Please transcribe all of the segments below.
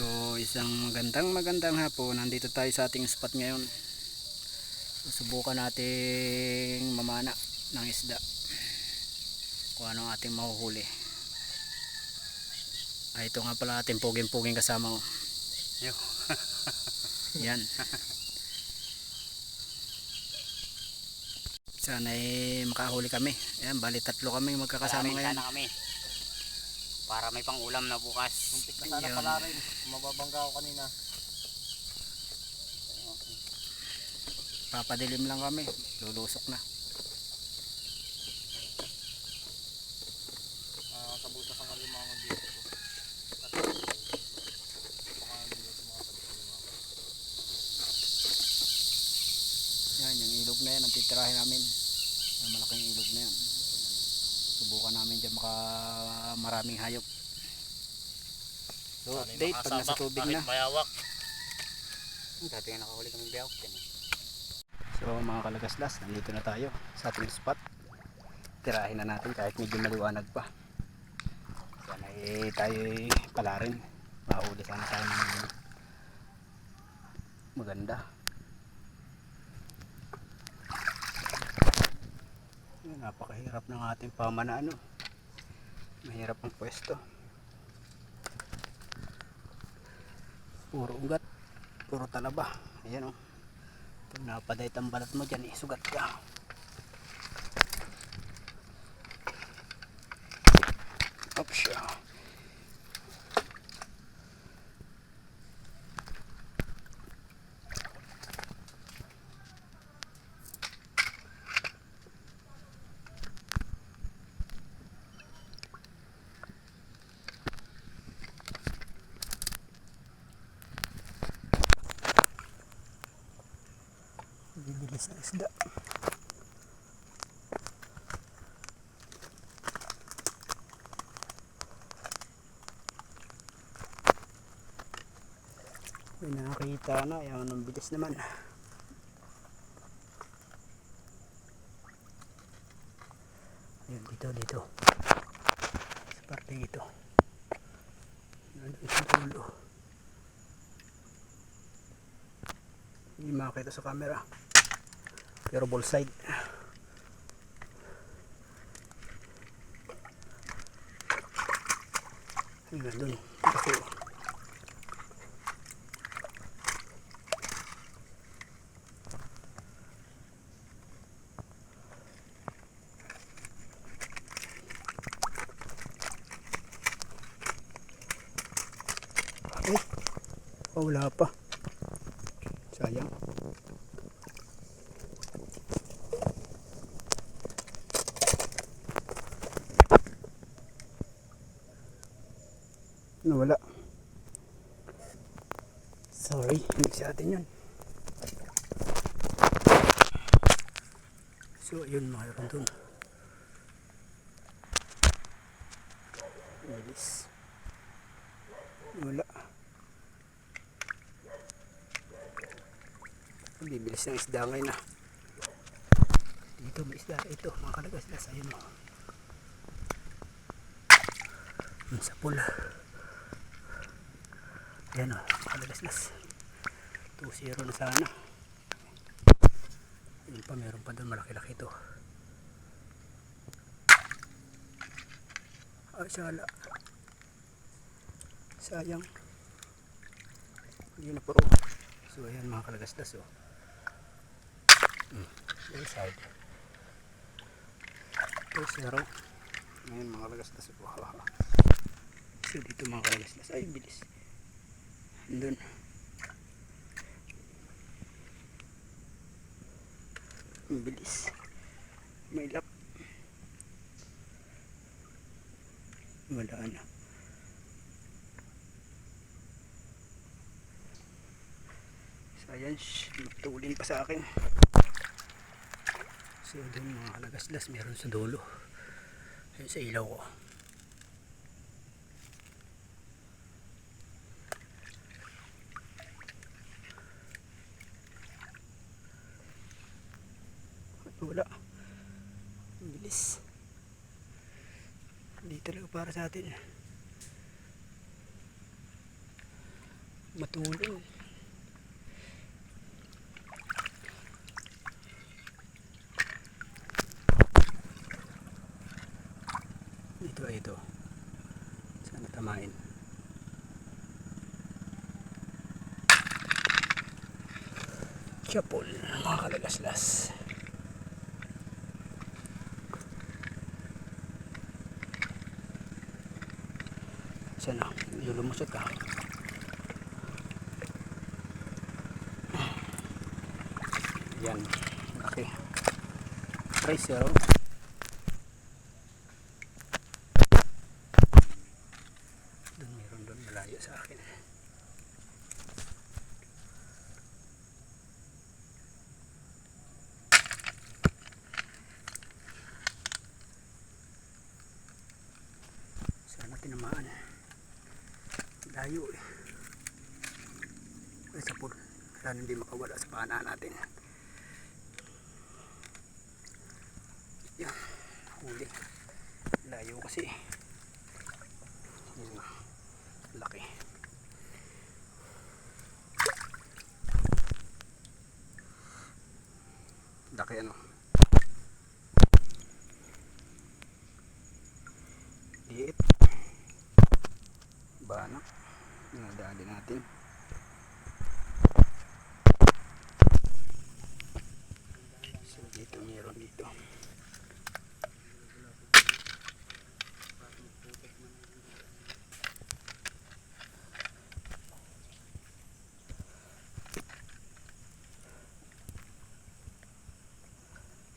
So isang magandang magandang hapon. Nandito tayo sa ating spot ngayon. Susubukan nating mamana ng isda. Kung ano ating mahuhuli. Ay ito nga pala ating puging-puging kasama Yo. Yan. Sana ay makahuli kami. Yan, bali tatlo kami magkakasama Palarin ngayon. kami. Para may pang ulam na bukas. Muntik na sana Yun. pala rin. Mababangga ako kanina. Papadilim lang kami Lulusok na Uh, sa butas ang alimango dito. Baka nila sa mga tabi alimango. Yan, yung ilog na yan, ang titirahin namin. Yung malaking ilog na yan. Subukan namin dyan maka maraming hayop. So, update pag nasa tubig na. Mayawak. Dati nga nakahuli kami biyawak din. eh. So, mga kalagaslas, nandito na tayo sa ating spot. Tirahin na natin kahit medyo maliwanag pa. Sana eh, tayo eh, pala rin. Mahuli sana tayo ng maganda. Napakahirap ng ating pamana ano. Mahirap ang pwesto. Puro ugat. Puro talaba. Ayan o. Oh. Pag napadayt ang balat mo dyan, isugat ka. Up Bibilis na isda. May nakakita na. Yan ang bilis naman. Ayun, dito, dito. Sa parte dito. Nandun sa dulo. Hindi makakita sa camera. Pero ball side. Na dun. Laki. Ay. Oh, wala pa. Sayang. Nawala. Sorry, hindi sa atin yun. So, yun mayroon dun. Bilis. Wala. Bibilis ng isda ngayon ah. Dito may isda. Ito, mga kalagaslas. Ayun mo. Yun sa pula. Ayan o, kalagaslas. 2-0 na sana. Ayun pa, meron pa doon malaki-laki to. Ay, sala. Sayang. Hindi na puro. So, ayan mga kalagaslas o. Hmm, other side. 2-0. Ngayon mga kalagaslas o. So, dito mga kalagaslas. Ay, bilis. Doon. Ang bilis. May lap. Wala na. So ayan, magtulin pa sa akin. So doon mga kalagaslas, meron sa dulo. Ayun sa ilaw ko. wala Ang bilis hindi talaga para sa atin Matulin. Ito ay ito. Sana tamain. Chapol, mga kalagaslas. Sana, yung lumusot ka. Yan, okay. Tracer. Doon meron doon malayo sa akin. Sana tinamaan. Layo eh. Ay, sa pool. Sana hindi makawala sa pana natin. Yan. Huli. Layo kasi. Yan. Laki. Laki ano. Liit. Banak. Dinadali natin. So dito meron dito.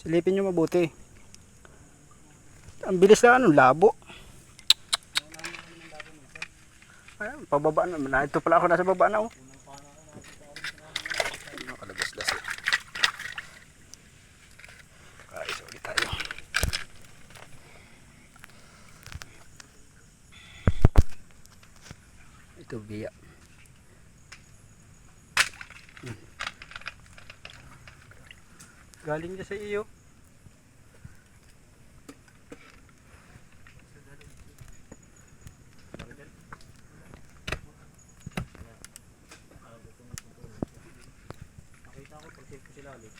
Silipin nyo mabuti. Ang bilis na ano, labo. Ayun, pababa na. na. Ito pala ako nasa baba na oh. Nakalabas-las eh. Kaisa ulit tayo. Ito biya. Galing niya sa iyo. Nakita ko pag ko sila ulit.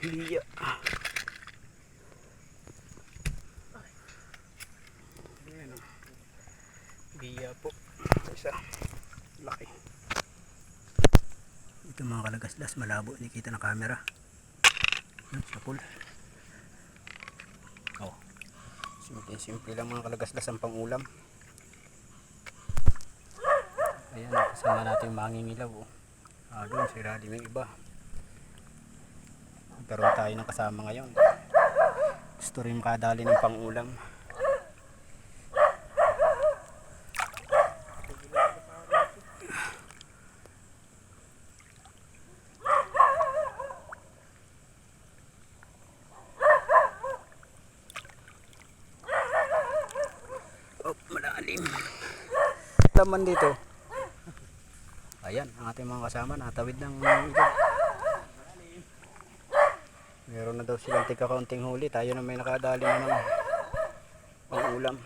Biya. Ayan o. Biya po. Isa. Laki. Ito mga kalagaslas. Malabo. Nakita ng camera. Sa pool. Oh. Simple, simple lang mga kalagaslas ang pangulam. Ayan, kasama natin yung mangingilaw. Oh. Ah, doon, si Radi may iba. Nagkaroon tayo ng kasama ngayon. Gusto rin makadali ng pangulam. Oh, malalim. Laman dito. Ayan, ang ating mga kasama natawid ng ilog. Meron na daw silang tika kaunting huli. Tayo na may nakadali na ng pangulam.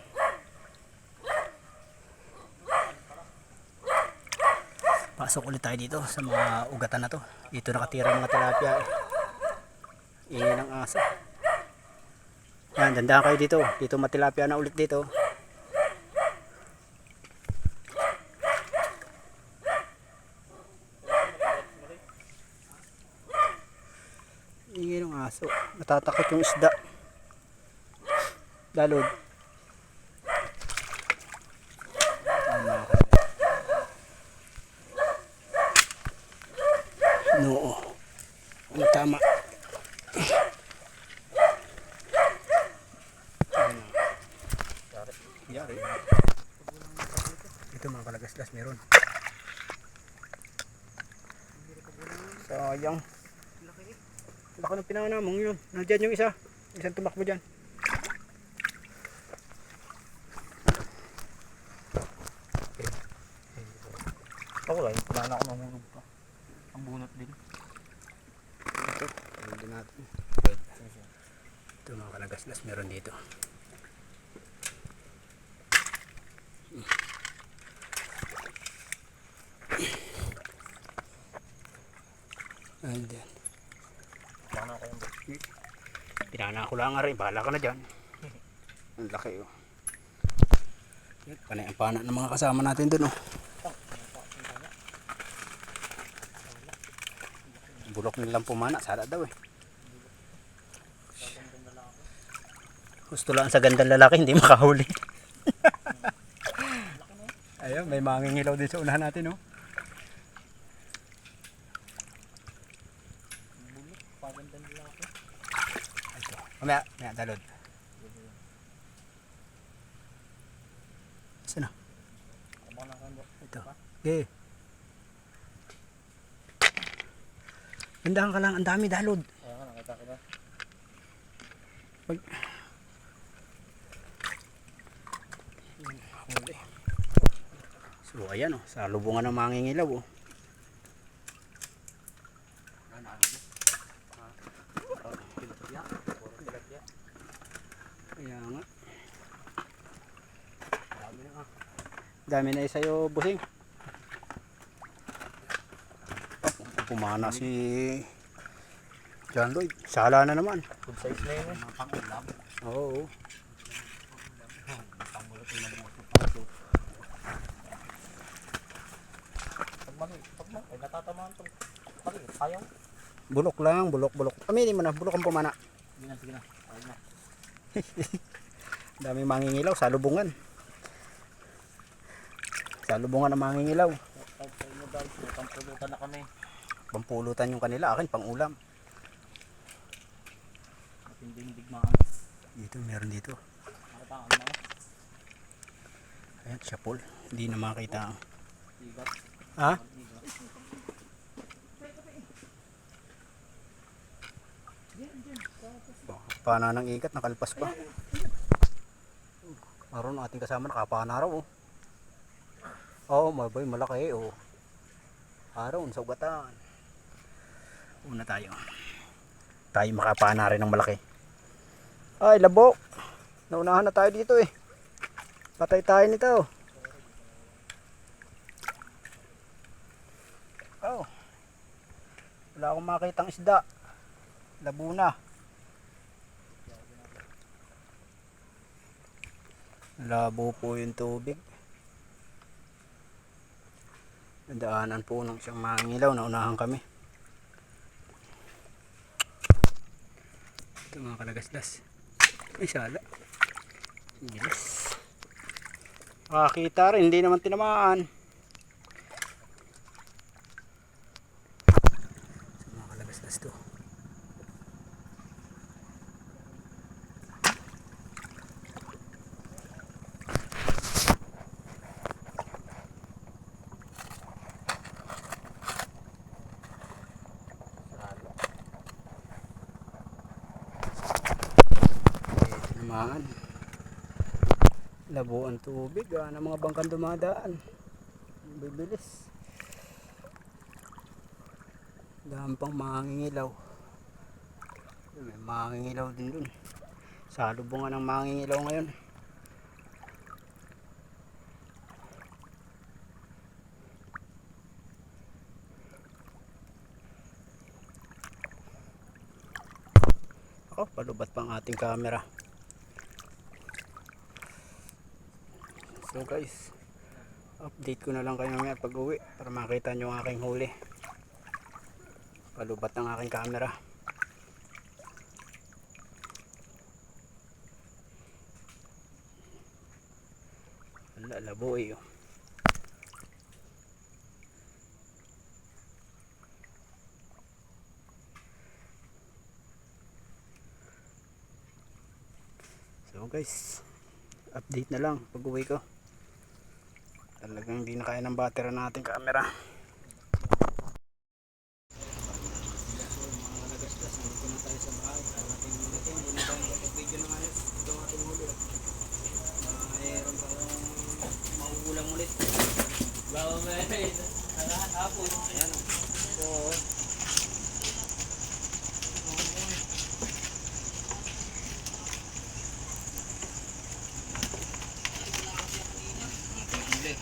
Pasok ulit tayo dito sa mga ugatan na to. Dito nakatira mga tilapia. Eh. Ingin ng aso. Yan, dandahan kayo dito. Dito matilapia na ulit dito. Natatakot yung isda. Kapatid. Noo. Ano tama? Yari. Ito mga kalagaslas meron. Sayang. Lako ng pinana mong yun. Nandiyan yung isa. Isang tumakbo dyan. Ako lang, wala na ako nahulog pa. Ang bunot din. Ito, ano din natin. Ito mga kalagaslas meron dito. Hmm. And then, Pinana ko lang nga rin. Bahala ka na dyan. Ang laki oh. Panay ang pana ng mga kasama natin dun oh. Bulok nilang pumana. Sala daw eh. Gusto lang sa gandang lalaki, hindi makahuli. Ayun, may mangingilaw din sa unahan natin oh. pagandang lalaki. Ito. Dalod. Saan na? Ito. Okay. Gandahan ka lang, ang dami dalod. Nga, nakita ko na. Pag... So ayan oh, sa lubungan ng mangingilaw oh. Kaya nga. Dami na ah. Dami na sa'yo, busing. Oh, pumana si John Lloyd. Sala na naman. Good size na yun eh. Oo. Pag mali, pag ay natatamaan to. Mali, ayaw. Bulok lang, bulok, bulok. Aminin mo na, bulok ang pumana. Sige na, sige na. Ayaw na. Dami mangingilaw sa lubungan. Sa lubungan ng mangingilaw. Inyo guys, pampulutan na kami. Pampulutan yung kanila, akin pang ulam. Matinding digmaan. Dito, meron dito. Nakita ang mga Ayan, siya Paul. Hindi na makita. sigat. Ha? Sigat. Pana ng ikat, nakalpas pa. Maroon ang ating kasama, nakapana raw. Oh, oh mabay, malaki oh. Araw, sa ugatan. Una tayo. Tayo makapana rin ng malaki. Ay, labo. Naunahan na tayo dito eh. Patay tayo nito. Oh. Wala akong makitang isda. Labo na. Labo po yung tubig. Daanan po ng siyang mangilaw. Naunahan kami. Ito mga kalagasdas. Ay sala. Yes. Makakita rin. Hindi naman tinamaan. Ito mga kalagasdas to. Naman. Labo ang tubig. Ah, ng mga bangkan dumadaan. Bibilis. Dami pang mangingilaw. May mangingilaw din dun. Sa lubungan ng mangingilaw ngayon. Ako, palubat pang ating camera. So guys, update ko na lang kayo mamaya pag uwi para makita nyo ang aking huli. Palubat ng aking camera. Wala, labo eh. oh. So guys, update na lang pag uwi ko. Talagang hindi na kaya ng battery ng ating camera. Mauulang ulit. Bawa mo eh. Hapon. Ayan. So, Huli.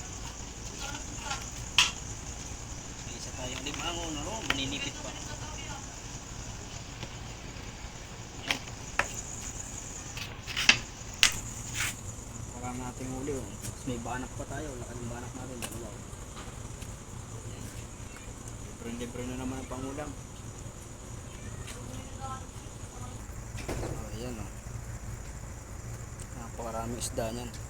May isa tayong limango na ro, maninipit pa. Ating huli oh. May banak pa tayo. Laki ng banak natin. Dalawa. oh. Libre-libre na naman ang pangulam. Oh, ayan oh. Napakaraming isda niyan.